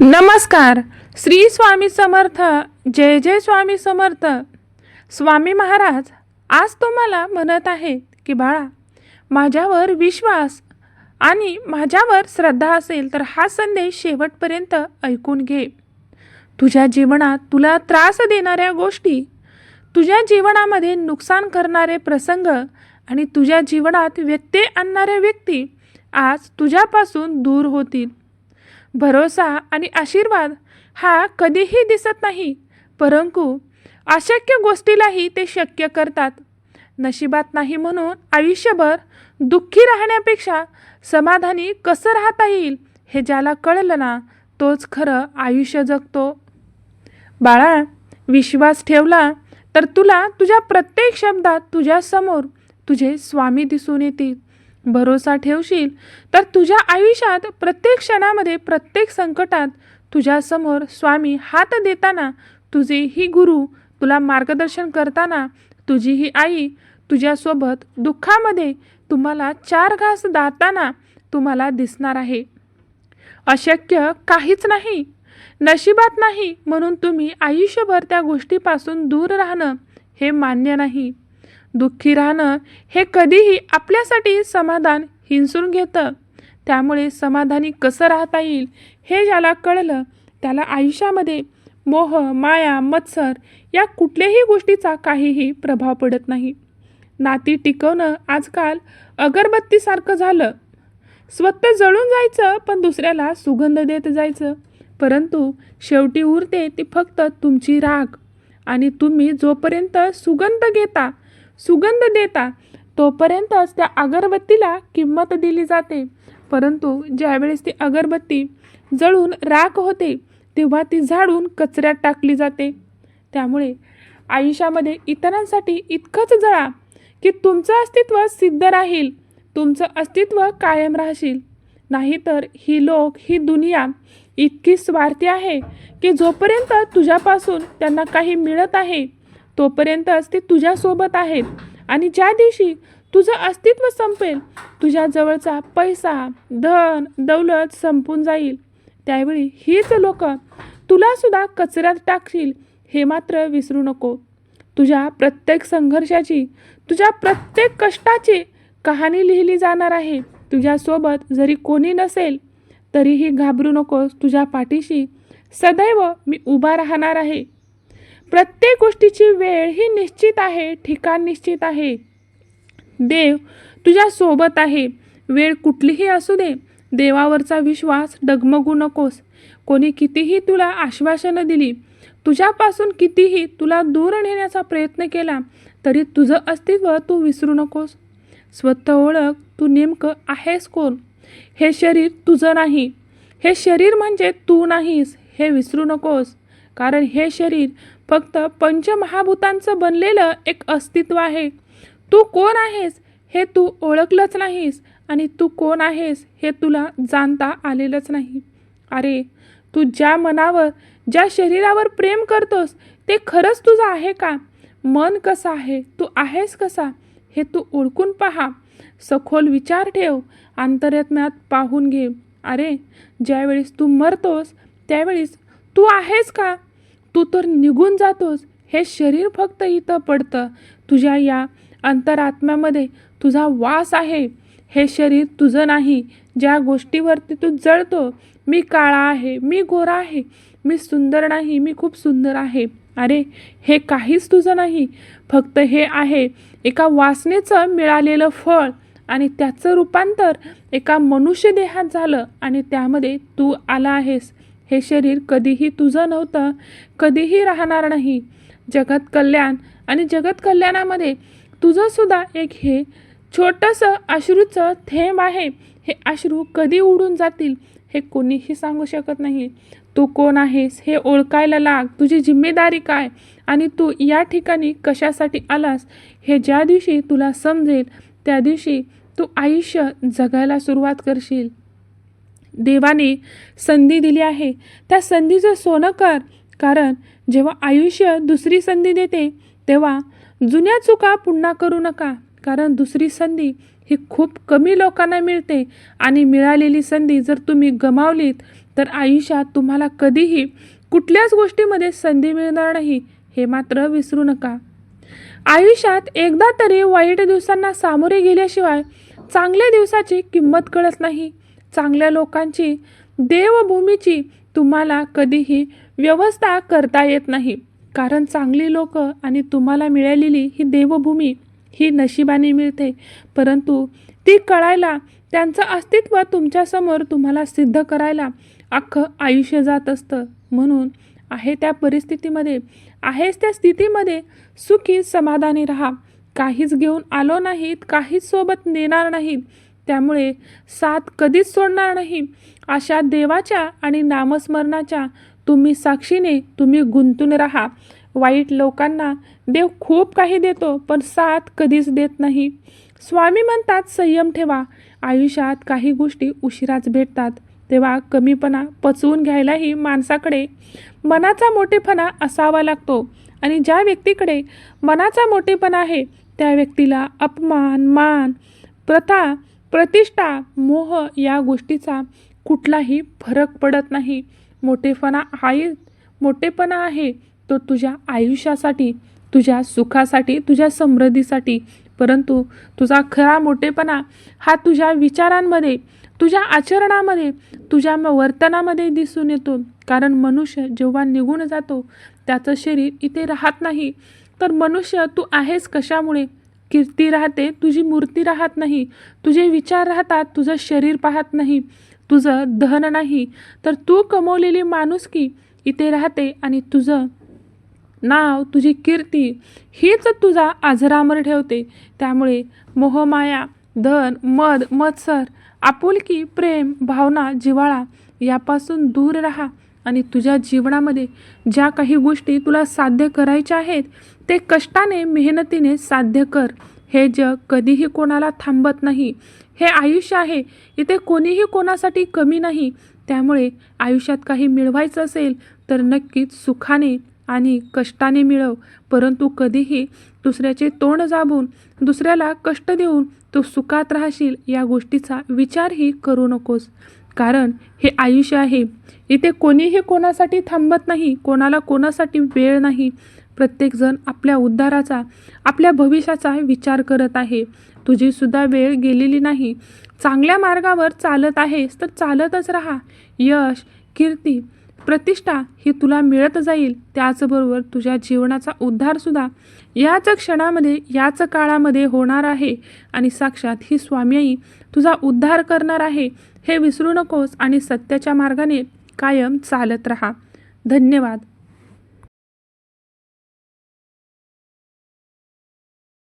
नमस्कार. श्री स्वामी समर्थ. जय जय स्वामी समर्थ. स्वामी महाराज आज तुम्हाला म्हणत आहेत की बाळा माझ्यावर विश्वास आणि माझ्यावर श्रद्धा असेल तर हा संदेश शेवटपर्यंत ऐकून घे. तुझ्या जीवनात तुला त्रास देणाऱ्या गोष्टी तुझ्या जीवनामध्ये नुकसान करणारे प्रसंग आणि तुझ्या जीवनात व्यत्यय आणणाऱ्या व्यक्ती आज तुझ्यापासून दूर होतील. भरोसा आणि आशीर्वाद हा कधीही दिसत नाही परंतु अशक्य गोष्टीलाही ते शक्य करतात. नशिबात नाही म्हणून आयुष्यभर दुःखी राहण्यापेक्षा समाधानी कसं राहता येईल हे ज्याला कळलं ना तोच खरं आयुष्य जगतो. बाळा विश्वास ठेवला तर तुला तुझ्या प्रत्येक शब्दात तुझ्यासमोर तुझे स्वामी दिसून येतील. भरोसा ठेवशील तर तुझ्या आयुष्यात प्रत्येक क्षणामध्ये प्रत्येक संकटात तुझ्यासमोर स्वामी हात देताना तुझे ही गुरु तुला मार्गदर्शन करताना तुझी ही आई तुझ्यासोबत दुःखामध्ये तुम्हाला चार घास दाताना तुम्हाला दिसणार आहे. अशक्य काहीच नाही नशिबात नाही म्हणून तुम्ही आयुष्यभर त्या गोष्टीपासून दूर राहणं हे मान्य नाही. दुःखी राहणं हे कधीही आपल्यासाठी समाधान हिंसून घेतं. त्यामुळे समाधानी कसं राहता येईल हे ज्याला कळलं त्याला आयुष्यामध्ये मोह माया मत्सर या कुठल्याही गोष्टीचा काहीही प्रभाव पडत नाही. नाती टिकवणं आजकाल अगरबत्तीसारखं झालं. स्वतः जळून जायचं पण दुसऱ्याला सुगंध देत जायचं. परंतु शेवटी उरते ती फक्त तुमची राग. आणि तुम्ही जोपर्यंत सुगंध घेता सुगंध देता. तोपर्यंतच त्या अगरबत्तीला किंमत दिली जाते. परंतु ज्यावेळेस ती अगरबत्ती जळून राख होते तेव्हा ती झाडून कचऱ्यात टाकली जाते. त्यामुळे आयुष्यामध्ये इतरांसाठी इतकंच जळा की तुमचं अस्तित्व सिद्ध राहील. तुमचं अस्तित्व कायम राहशील. नाहीतर ही लोक ही दुनिया इतकी स्वार्थी आहे की जोपर्यंत तुझ्यापासून त्यांना काही मिळत आहे तोपर्यंतच ते तुझ्यासोबत आहेत. आणि ज्या दिवशी तुझं अस्तित्व संपेल तुझ्याजवळचा पैसा धन दौलत संपून जाईल. त्यावेळी हीच लोक तुलासुद्धा कचऱ्यात टाकशील हे मात्र विसरू नको. तुझ्या प्रत्येक संघर्षाची तुझ्या प्रत्येक कष्टाची कहाणी लिहिली जाणार आहे. तुझ्यासोबत जरी कोणी नसेल तरीही घाबरू नकोस. तुझ्या पाठीशी सदैव मी उभा राहणार आहे. प्रत्येक गोष्टीची वेळ ही निश्चित आहे ठिकाण निश्चित आहे. देव तुझ्या सोबत आहे. वेळ कुठलीही असू दे. देवावरचा विश्वास डगमगू नकोस. कोणी कितीही तुला आश्वासनं दिली तुझ्यापासून कितीही तुला दूर नेण्याचा प्रयत्न केला तरी तुझं अस्तित्व तू विसरू नकोस. स्वतः ओळख तू नेमकं आहेस कोण? हे शरीर तुझं नाही. हे शरीर म्हणजे तू नाहीस हे विसरू नकोस. कारण हे शरीर फक्त पंचमहाभूतांचं बनलेलं एक अस्तित्व आहे. तू कोण आहेस हे तू ओळखलंच नाहीस आणि तू कोण आहेस हे तुला जाणता आलेलंच नाही. अरे तू ज्या मनावर ज्या शरीरावर प्रेम करतोस ते खरंच तुझं आहे का? मन कसं आहे? तू आहेस कसा? हे तू ओळखून पहा. सखोल विचार ठेव. अंतरात्म्यात पाहून घे. अरे ज्यावेळेस तू मरतोस त्यावेळेस तू आहेस का? तू तर निघून जातोस. हे शरीर फक्त इथं पडतं. तुझ्या या अंतरात्म्यामध्ये तुझा वास आहे. हे शरीर तुझं नाही. ज्या गोष्टीवरती तू जळतो मी काळा आहे मी गोरा आहे मी सुंदर नाही मी खूप सुंदर आहे. अरे हे काहीच तुझं नाही. फक्त हे आहे एका वासनेचं मिळालेलं फळ आणि त्याचं रूपांतर एका मनुष्य देहात झालं आणि त्यामध्ये तू आला आहेस. हे शरीर कधीही तुझं नव्हतं कधीही राहणार नाही. जगत कल्याण आणि जगत कल्याणामध्ये तुझंसुद्धा एक हे छोटंसं अश्रूचं थेंब आहे. हे अश्रू कधी उडून जातील हे कोणीही सांगू शकत नाही. तू कोण आहेस हे ओळखायला लाग. तुझी जिम्मेदारी काय? आणि तू या ठिकाणी कशासाठी आलास? हे ज्या दिवशी तुला समजेल त्या दिवशी तू आयुष्य जगायला सुरुवात करशील. देवाने संधी दिली आहे. त्या संधीचं सोनं कर. कारण जेव्हा आयुष्य दुसरी संधी देते तेव्हा जुन्या चुका पुन्हा करू नका. कारण दुसरी संधी ही खूप कमी लोकांना मिळते आणि मिळालेली संधी जर तुम्ही गमावलीत तर आयुष्यात तुम्हाला कधीही कुठल्याच गोष्टीमध्ये संधी मिळणार नाही हे मात्र विसरू नका. आयुष्यात एकदा तरी वाईट दिवसांना सामोरे गेल्याशिवाय चांगल्या दिवसाची किंमत कळत नाही. चांगल्या लोकांची देवभूमीची तुम्हाला कधीही व्यवस्था करता येत नाही. कारण चांगली लोक आणि तुम्हाला मिळालेली ही देवभूमी ही नशिबाने मिळते. परंतु ती कळायला त्यांचं अस्तित्व तुमच्यासमोर तुम्हाला सिद्ध करायला अख्खं आयुष्य जात असतं. म्हणून आहे त्या परिस्थितीमध्ये आहेच त्या स्थितीमध्ये सुखी समाधानी राहा. काहीच घेऊन आलो नाहीत काहीच सोबत नेणार नाहीत. त्यामुळे साथ कधीच सोडणार नाही. अशा देवाच्या आणि नामस्मरणाच्या तुम्ही साक्षीने तुम्ही गुंतून राहा. वाईट लोकांना देव खूप काही देतो पण साथ कधीच देत नाही. स्वामी म्हणतात संयम ठेवा. आयुष्यात काही गोष्टी उशिराच भेटतात. तेव्हा कमीपणा पचवून घ्यायलाही माणसाकडे मनाचा मोठेपणा असावा लागतो. आणि ज्या व्यक्तीकडे मनाचा मोठेपणा आहे त्या व्यक्तीला अपमान मान प्रथा प्रतिष्ठा मोह या गोष्टीचा कुठलाही फरक पडत नाही. मोठेपणा आहे मोठेपणा आहे तो तुझ्या आयुष्यासाठी तुझ्या सुखासाठी तुझ्या समृद्धीसाठी. परंतु तुझा खरा मोठेपणा हा तुझ्या विचारांमध्ये तुझ्या आचरणामध्ये तुझ्या वर्तनामध्ये दिसून येतो. कारण मनुष्य जेव्हा निघून जातो त्याचं शरीर इथे राहत नाही. तर मनुष्य तू आहेस कशामुळे? कीर्ती राहते तुझी मूर्ती राहत नाही तुझे विचार राहतात तुझं शरीर पाहत नाही तुझं धन नाही. तर तू कमवलेली माणुसकी इथे राहते आणि तुझं नाव तुझी कीर्ती हीच तुझा आजरामर ठेवते. त्यामुळे मोहमाया धन मद मत्सर आपुलकी प्रेम भावना जिव्हाळा यापासून दूर राहा. आणि तुझ्या जीवनामध्ये ज्या काही गोष्टी तुला साध्य करायच्या आहेत ते कष्टाने मेहनतीने साध्य कर. हे जग कधीही कोणाला थांबत नाही. हे आयुष्य आहे. इथे कोणीही कोणासाठी कमी नाही. त्यामुळे आयुष्यात काही मिळवायचं असेल तर नक्कीच सुखाने आणि कष्टाने मिळव. परंतु कधीही दुसऱ्याचे तोंड जाबून दुसऱ्याला कष्ट देऊन तू सुखात राहशील या गोष्टीचा विचारही करू नकोस. कारण हे आयुष्य आहे. इथे कोणीही कोणासाठी थांबत नाही कोणाला कोणासाठी वेळ नाही. प्रत्येकजण आपल्या उद्धाराचा आपल्या भविष्याचा विचार करत आहे. तुझीसुद्धा वेळ गेलेली नाही. चांगल्या मार्गावर चालत आहेस तर चालतच राहा. यश कीर्ती प्रतिष्ठा ही तुला मिळत जाईल त्याचबरोबर तुझ्या जीवनाचा उद्धारसुद्धा याच क्षणामध्ये याच काळामध्ये होणार आहे. आणि साक्षात ही स्वामी तुझा उद्धार करणार आहे. हे विसरू नकोस आणि सत्याच्या मार्गाने कायम चालत राहा. धन्यवाद.